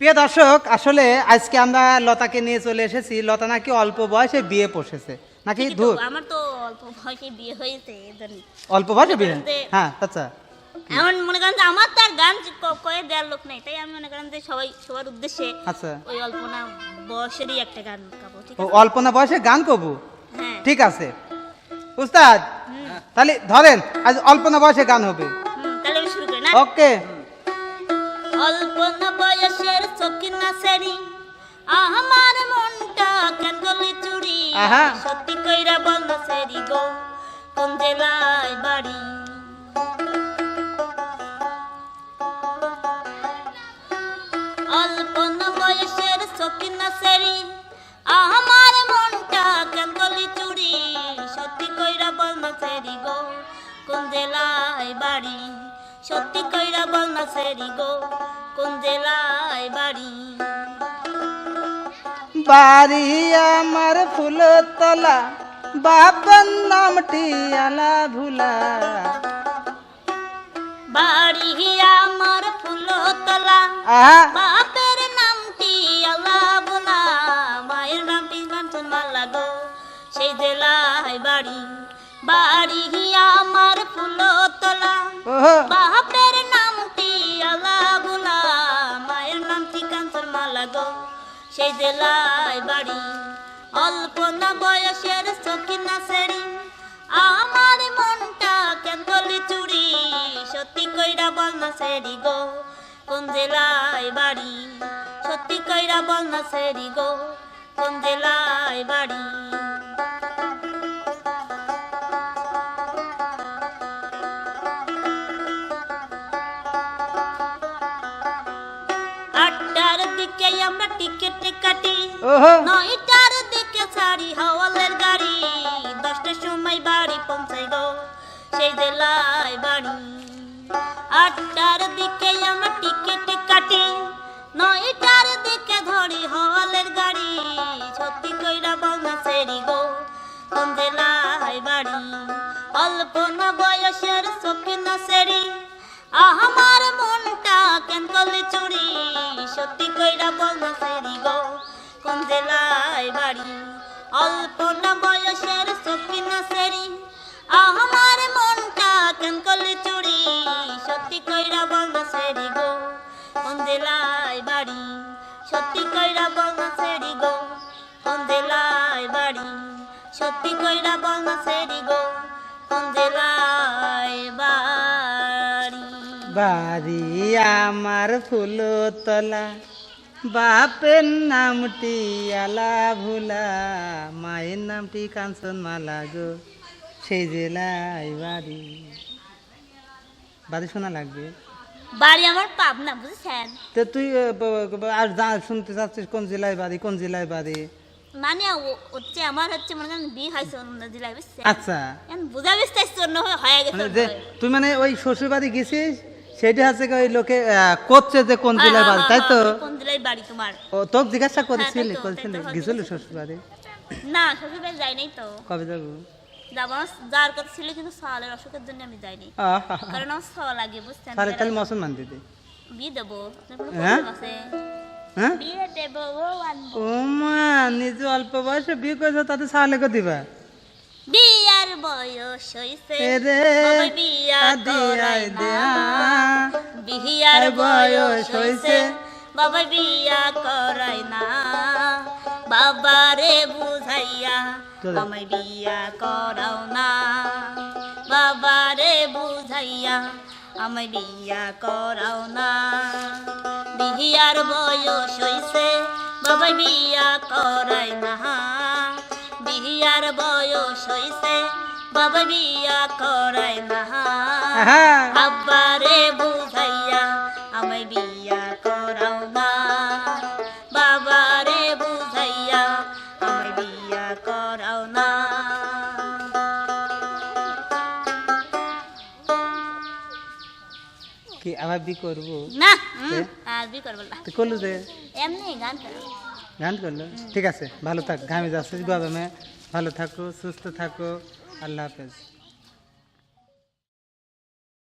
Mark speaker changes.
Speaker 1: প্রিয় দর্শক আসলে আজকে আমরা লতাকে নিয়ে চলে এসেছি। লতা নাকি অল্প বয়সে বিয়ে বসেছে নাকি ধুর?
Speaker 2: আমার তো অল্প বয়সে বিয়ে হয়েছে।
Speaker 1: অল্প বয়সে বিয়ে? হ্যাঁ আচ্ছা।
Speaker 2: এমন মনে করেন যে আমার তার গান কয়ে দেওয়ার লোক নেই তাই আমি মনে করেন যে সবাই সবার উদ্দেশ্যে
Speaker 1: আচ্ছা।
Speaker 2: ওই অল্প না বয়সেরই একটা গান গাবো ঠিক আছে?
Speaker 1: অল্প না বয়সে গান কবু
Speaker 2: হ্যাঁ।
Speaker 1: ঠিক আছে। উস্তাদ তাহলে ধরেন আজ অল্প না বয়সে গান হবে।
Speaker 2: তাহলে শুরু করি না?
Speaker 1: ওকে।
Speaker 2: অল্প না বয়সের চকিন আমার মনটা কেন গলি চুরি সত্যি কইরা বল সেরি গো কোন জেলায় বাড়ি? অল্প বয়সের চকিন না সেরি আমার মনটা কেন গলি চুরি। সত্যি কইরা বল না সেরি গো কোন জেলায় বাড়ি? সত্যি কইরা বল সেরি গো কোন জেলায় বাড়ি?
Speaker 1: বাড়ি আমার ফুলতলা বাপন নামটি আলা ভুলা
Speaker 2: বাড়ি আমার ফুলতলা
Speaker 1: আহা।
Speaker 2: বাপের নামটি আল্লাহ বোলা মায়ের নামটি কাঞ্চন মালা গো সেই জেলায় বাড়ি। বাড়ি আমার ফুলতলা
Speaker 1: ওহো।
Speaker 2: বাপের নামটি আল্লাহ বোলা মায়ের নামটি কাঞ্চন মালা গো সেই জেলায় বাড়ি। অল্প না বয়সের সখিনা সেরি আমার মনটা কেন গলি চুরি। সত্যি কইরা বল না সেরি গো, কোন জেলায় বাড়ি? সত্যি কইরা বল না সেরি গো, কোন জেলায় বাড়ি? নয়টার দিকে ছাড়ি হাওয়ালের গাড়ি, দশটার সময় বাড়ি পৌঁছাই গো, সেই জেলায় বাড়ি। আটটার দিকে আমরা টিকিট কাটি, নয়টার দিকে ধরি হাওয়ালের গাড়ি, সত্যি কইরা বল না সেরি গো কোন বাড়ি। অল্প না বয়সের সখী না সেরি আমার মনটা কেন কলে চুরি? সত্যি কইরা বাড়ি। সত্যি কইরা গো বাড়ি। সত্যি কইরা গো বাড়ি। বাড়ি
Speaker 1: আমার ফুলতলা, বাপের নামটি আলা ভুলা, মায়ের নামটি কাঞ্চন মালা গো, সেই জেলায় বাড়ি। বাড়ি শোনা লাগবে?
Speaker 2: বাড়ি আমার পাবনা বুঝছেন?
Speaker 1: তো তুই আর যা শুনতে চাচ্ছিস কোন জেলায় বাড়ি কোন জেলায় বাড়ি?
Speaker 2: মানে হচ্ছে আমার হচ্ছে মনে করেন বিয়ে হয়েছে অন্য জেলায় বুঝছেন?
Speaker 1: আচ্ছা।
Speaker 2: বুঝা অন্য হয়ে গেছে
Speaker 1: মানে। তুই মানে ওই শ্বশুর বাড়ি গেছিস সেটা হচ্ছে ওই লোকে করছে যে কোন
Speaker 2: হ্যাঁ,
Speaker 1: জেলায়
Speaker 2: হ্যাঁ,
Speaker 1: বাড়ি তাই তো?
Speaker 2: হ্যাঁ, কোন জেলায় বাড়ি তোমার?
Speaker 1: ও তোকে জিজ্ঞাসা করেছিলি করেছিলি গেছিল শ্বশুর বাড়ি
Speaker 2: না শ্বশুর বাড়ি যাই নাই তো।
Speaker 1: কবে যাব?
Speaker 2: যাব যার কথা ছিল কিন্তু সালের অসুখের জন্য আমি যাইনি। কারণ আমার লাগে বুঝছেন?
Speaker 1: তাহলে তাহলে মুসলমান দিদি
Speaker 2: বিয়ে দেবো?
Speaker 1: হ্যাঁ?
Speaker 2: আছে?
Speaker 1: হ্যাঁ?
Speaker 2: বিয়ে দেবো ও
Speaker 1: মা নিজে অল্প বয়সে বিয়ে করেছ তাতে সালে দিবা?
Speaker 2: বিয়ার বয়স হইছে।
Speaker 1: রে
Speaker 2: বিয়া করাই না। বিয়ার বয়স হইছে। বাবা বিয়া করাই না। বাবা রে বুঝাইয়া আমায় বিয়া করাও না। বাবা রে বুঝাইয়া আমায় বিয়া করাও না। বিয়ার বয়স হইছে বাবা বিয়া করাই না। বিয়ার বয়স হইছে বাবা বিয়া করাই না।
Speaker 1: আহা,
Speaker 2: আব্বারে বুঝাইয়া
Speaker 1: কি আবার বি করব
Speaker 2: না আর বি করব না
Speaker 1: তুই কলু যে
Speaker 2: এমনি গান করো
Speaker 1: গান করল ঠিক আছে ভালো থাক ঘামে যাচ্ছিস গরমে ভালো থাকো সুস্থ থাকো আল্লাহ হাফেজ